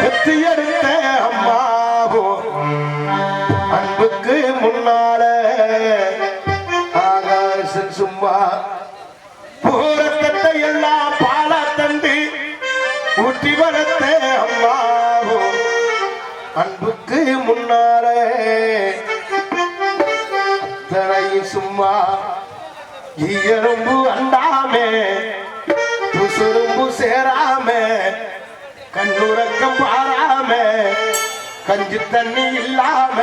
பத்து எடுத்த அம்மாவோ அன்புக்கு முன்னால ஆகாசன் சும்மா பூரத்தத்தை எல்லாம் பால தந்து ஊட்டி வளர்த்த அம்மாவோ அன்புக்கு முன்னால அத்தனை சும்மா ஈயரும்பு அண்டாமே கஞ்சி தண்ணி இல்லாம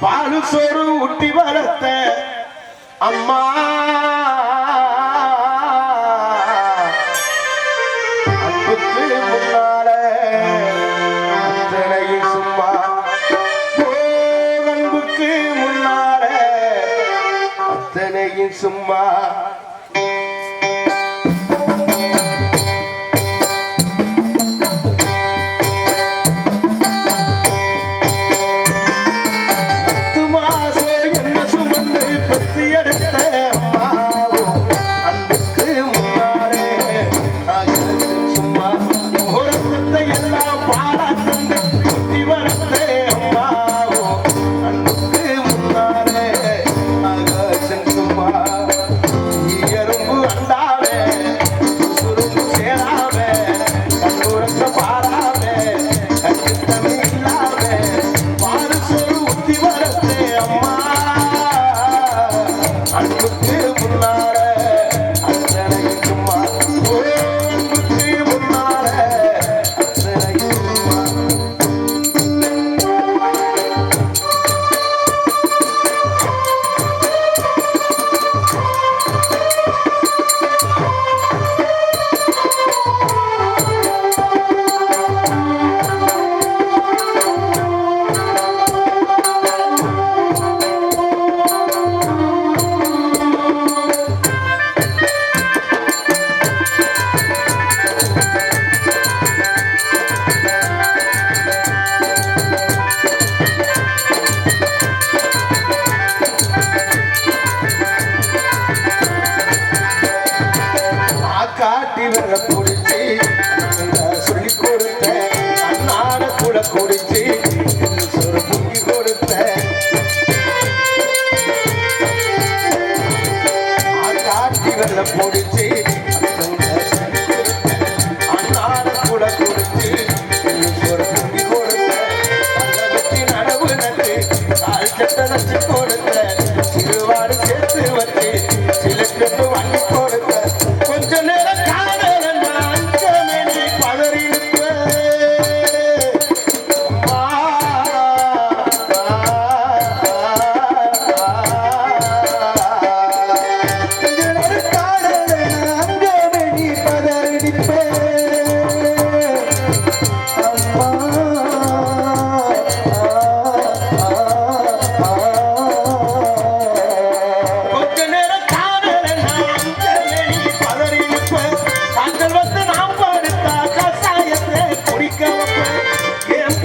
பாலு சோறு ஊட்டி வளர்த்த அம்மா. சும்மா. காட்டி வர சொல்லி கொடுத்த அண்ணாட கூட குடிச்சு சொரு புங்கி கொடுத்த காட்டி கூட குடிச்சு கொடுத்த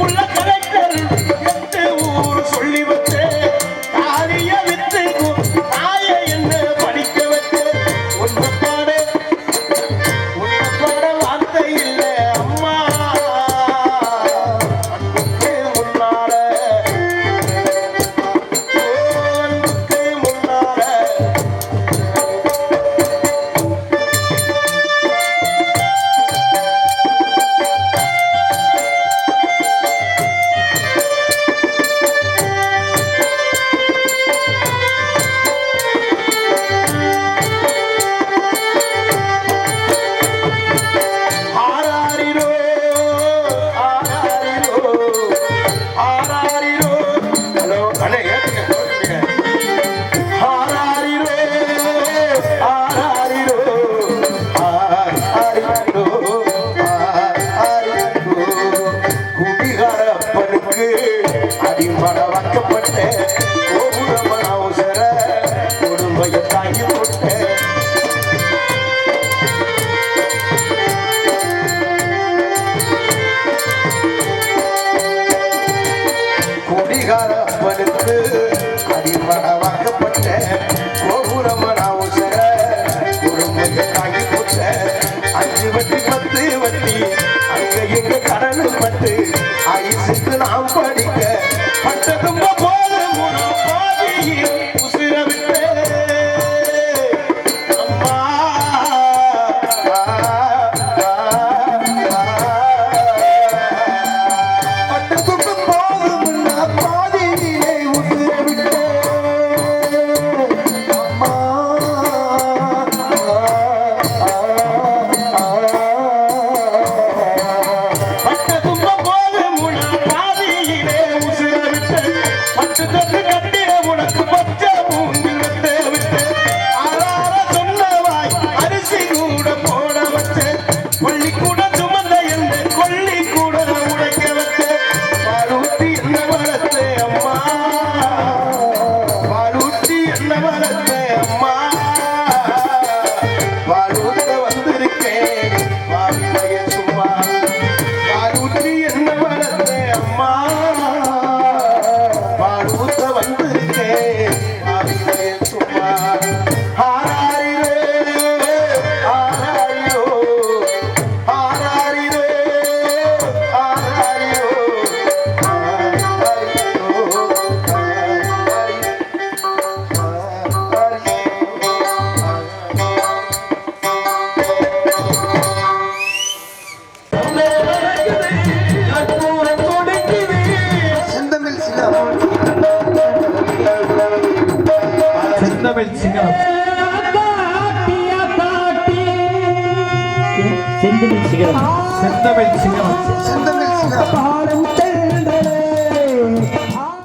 por la calle. கொடுமையை தாங்கி போட்டேன் குடிகாரப்பனுக்கு அடிமட வாக்கப்பட்ட கோபுரமன அவசர கொடுமையை தாங்கி போட்ட அஞ்சு வட்டி பத்து வட்டி அங்க எங்க கடனு பட்டு ஐசுக்கு நாம் படி செந்தமிழ் சிங்களம் செந்தமிழ் சிங்களம் செந்தமிழ் சிங்கம்